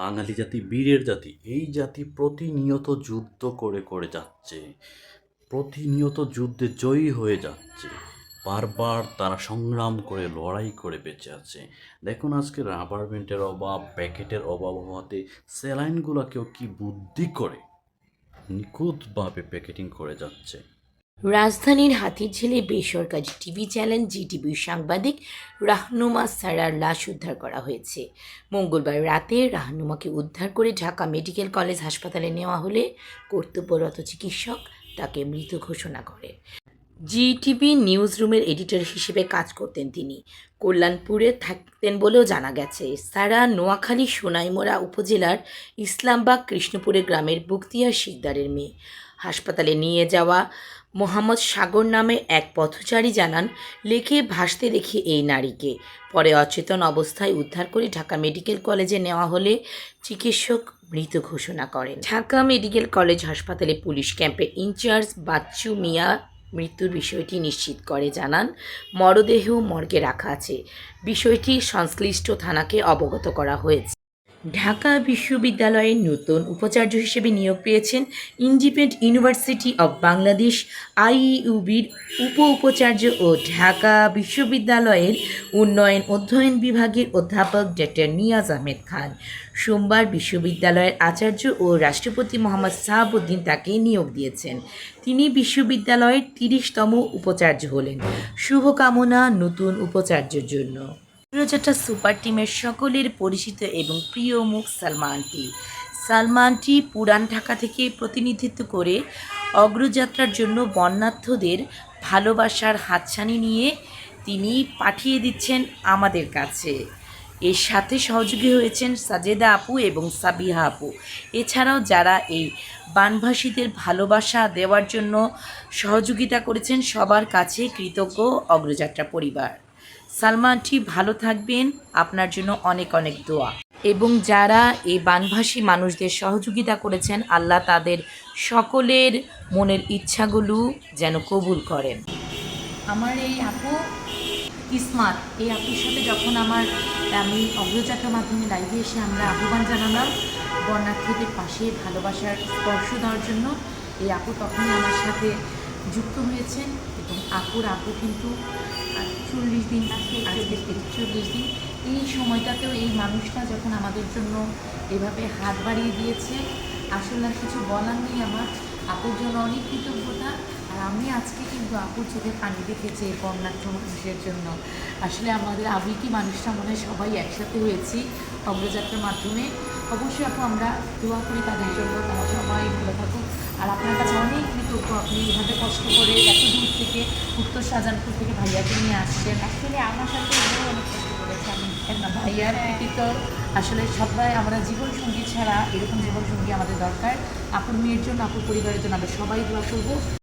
বাঙালি জাতি, বীরের জাতি, এই জাতি প্রতিনিয়ত যুদ্ধ করে করে যাচ্ছে। প্রতিনিয়ত যুদ্ধে জয়ী হয়ে যাচ্ছে। বারবার তারা সংগ্রাম করে, লড়াই করে বেঁচে আছে। দেখুন আজকে রাবার ব্যান্ডের অভাব প্যাকেটের অভাব হওয়াতে স্যালাইনগুলোকেও কি বুদ্ধি করে নিখুঁতভাবে প্যাকেটিং করে যাচ্ছে। রাজধানীর হাতিরঝিলে বেসরকারি টিভি চ্যানেল জিটিভির সাংবাদিক রাহনুমা সারার লাশ উদ্ধার করা হয়েছে। মঙ্গলবার রাতে রাহনুমাকে উদ্ধার করে ঢাকা মেডিকেল কলেজ হাসপাতালে নেওয়া হলে কর্তব্যরত চিকিৎসক তাকে মৃত ঘোষণা করেন। জিটিভি নিউজ রুমের এডিটর হিসেবে কাজ করতেন তিনি। কল্যাণপুরে থাকতেন বলেও জানা গেছে। সারা নোয়াখালী সোনাইমোড়া উপজেলার ইসলামবাগ কৃষ্ণপুরে গ্রামের বুক্তিয়ার শিকদারের মেয়ে। হাসপাতালে নিয়ে যাওয়া মোহাম্মদ সাগর নামে এক পথচারী জানান লেকে ভাসতে দেখি এই নারীকে। পরে অচেতন অবস্থায় উদ্ধার করে ঢাকা মেডিকেল কলেজে নেওয়া হলে চিকিৎসক মৃত ঘোষণা করেন। ঢাকা মেডিকেল কলেজ হাসপাতালে পুলিশ ক্যাম্পের ইনচার্জ বাচ্চু মিয়া মৃত্যুর বিষয়টি নিশ্চিত করে, জানান। মরদেহ মর্গে রাখা আছে। বিষয়টি সংশ্লিষ্ট থানাকে অবগত করা হয়েছে। ঢাকা বিশ্ববিদ্যালয়ের নতুন উপাচার্য হিসেবে নিয়োগ পেয়েছেন ইন্ডিপেন্ডেন্ট ইউনিভার্সিটি অব বাংলাদেশ, আইইউবির উপ উপাচার্য ও ঢাকা বিশ্ববিদ্যালয়ের উন্নয়ন অধ্যয়ন বিভাগের অধ্যাপক ডক্টর নিয়াজ আহমেদ খান। সোমবার বিশ্ববিদ্যালয়ের আচার্য ও রাষ্ট্রপতি মোহাম্মদ সাহাবুদ্দিন তাকে নিয়োগ দিয়েছেন। তিনি বিশ্ববিদ্যালয়ের তিরিশতম উপাচার্য হলেন। শুভকামনা নতুন উপাচার্যের জন্য। রোজাটা সুপার টিমের সকলের পরিচিত এবং প্রিয় মুখ সালমানটি সালমানটি পুরান ঢাকা থেকে প্রতিনিধিত্ব করে অগ্রযাত্রার জন্য বন্যার্থদের ভালোবাসার হাতছানি নিয়ে তিনি পাঠিয়ে দিচ্ছেন আমাদের কাছে। এর সাথে সহযোগী হয়েছেন সাজেদা আপু এবং সাবিহা আপু। এছাড়াও যারা এই বানভাসীদের ভালোবাসা দেওয়ার জন্য সহযোগিতা করেছেন সবার কাছে কৃতজ্ঞ অগ্রযাত্রা পরিবার। সালমানটি ভালো থাকবেন। আপনার জন্য অনেক অনেক দোয়া। এবং যারা এই বানভাসী মানুষদের সহযোগিতা করেছেন, আল্লাহ তাদের সকলের মনের ইচ্ছাগুলো যেন কবুল করেন। আমার এই আপু ইসমাত এই আপুর সাথে যখন আমার, আমি অগ্রযাত্রার মাধ্যমে লাইভে এসে আমরা আহ্বান জানালাম বর্ণার্থীদের পাশে ভালোবাসার স্পর্শ দেওয়ার জন্য, এই আপু তখনই আমার সাথে যুক্ত হয়েছেন এবং আপুর আপু কিন্তু চল্লিশ দিন আজকে চল্লিশ দিন এই সময়টাতেও এই মানুষটা যখন আমাদের জন্য এভাবে হাত বাড়িয়ে দিয়েছে আসলে আর কিছু বলার নেই আমার। আপুর জন্য অনেক কৃতজ্ঞতা। আর আমি আজকে কিন্তু আপুর চোখে পানি দেখেছি এই বন্যার্থ মানুষের জন্য। আসলে আমাদের আবেগী মানুষটা মনে সবাই একসাথে হয়েছি অগ্রযাত্রার মাধ্যমে। অবশ্যই আপু, আমরা দোয়া করি তাদের জন্য, তারা সবাই ভালো থাকুক। আর আপনার কাছে অনেক কৃতজ্ঞ, আপনি এভাবে কষ্ট করে এত দূর থেকে উত্তর শাহজাহানপুর থেকে ভাইয়াকে নিয়ে আসছেন। অ্যাকচুয়ালি আমার সাথে এগুলো অনেক কষ্ট করেছে আমি ভাইয়ার কৃতিত্ব আসলে সবাই, আমরা জীবন সঙ্গী ছাড়া এরকম জীবন সঙ্গী আমাদের দরকার। আপুর মেয়ের জন্য, আপুর পরিবারের জন্য আমরা সবাই দোয়া করব।